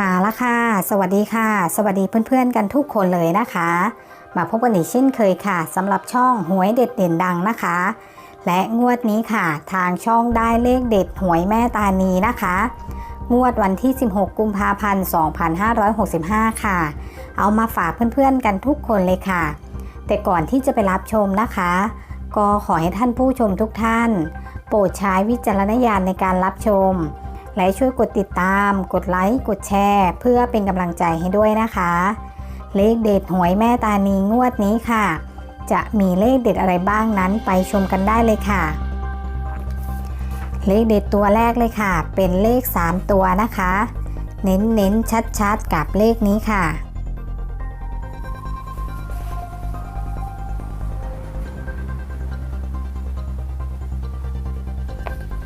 มาแล้วค่ะ สวัสดีค่ะ สวัสดีเพื่อนๆกันทุกคนเลยนะคะ มาพบกันอีกเช่นเคยค่ะสำหรับช่องหวยเด็ดเด่นดังนะคะ และงวดนี้ค่ะ ทางช่องได้เลขเด็ดหวยแม่ตานีนะคะ งวดวันที่ 16 กุมภาพันธ์ 2565 ค่ะ เอามาฝากเพื่อนๆกันทุกคนเลยค่ะ แต่ก่อนที่จะไปรับชมนะคะ ก็ขอให้ท่านผู้ชมทุกท่าน โปรดใช้วิจารณญาณในการรับชม และช่วยกดติดตาม กดไลค์ กดแชร์ เพื่อเป็นกำลังใจให้ด้วยนะคะ เลขเด็ดหวยแม่ตานีงวดนี้ค่ะ จะมีเลขเด็ดอะไรบ้างนั้นไปชมกันได้เลยค่ะ เลขเด็ดตัวแรกเลยค่ะ เป็นเลข 3 ตัวนะคะ เน้นเน้นชัดชัดๆกับเลขนี้ค่ะ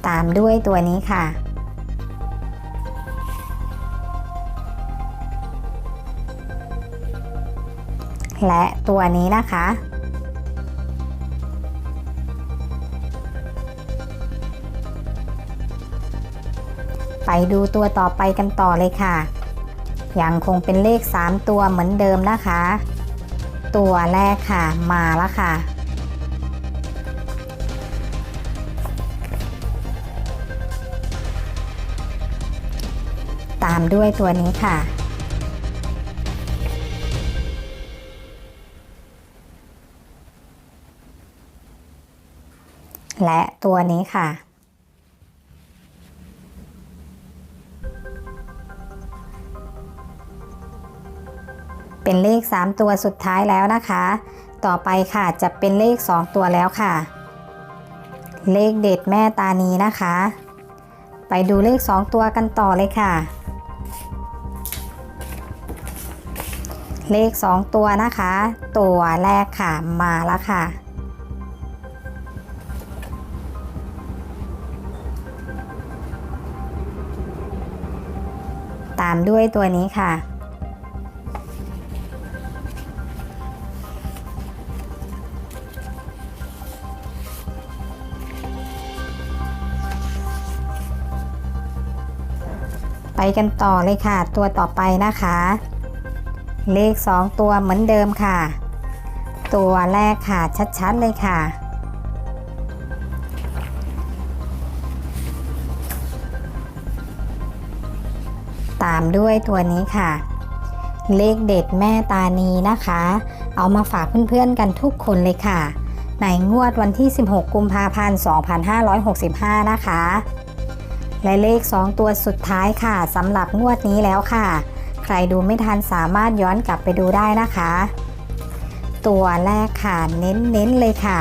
ตามด้วยตัวนี้ค่ะ และตัวนี้นะคะ ไปดูตัวต่อไปกันต่อเลยค่ะ ยังคงเป็นเลข 3 ตัวเหมือนเดิมนะคะ ตัวแรกค่ะมาแล้วค่ะตามด้วยตัวนี้ค่ะ และตัวนี้ค่ะ เป็นเลข 3 ตัวสุดท้ายแล้วนะคะ ต่อไปค่ะจะเป็นเลข 2 ตัวแล้วค่ะ เลขเด็ดแม่ตานีนะคะ ไปดูเลข 2 ตัวกันต่อเลยค่ะ เลข 2 ตัวนะคะ ตัวแรกค่ะมาแล้วค่ะามด้วยตัวนี้ค่ะ ไปกันต่อเลยค่ะ ตัวต่อไปนะคะ เลข 2 ตัวเหมือนเดิมค่ะ ตัวแรกค่ะชัดๆเลยค่ะ ตามด้วยตัวนี้ค่ะ เลขเด็ดแม่ตานีนะคะ เอามาฝากเพื่อนๆกันทุกคนเลยค่ะ ในงวดวันที่ 16 กุมภาพันธ์ 2565 นะคะ และเลข 2 ตัวสุดท้ายค่ะสำหรับงวดนี้แล้วค่ะ ใครดูไม่ทันสามารถย้อนกลับไปดูได้นะคะ ตัวแรกค่ะเน้นๆเลยค่ะ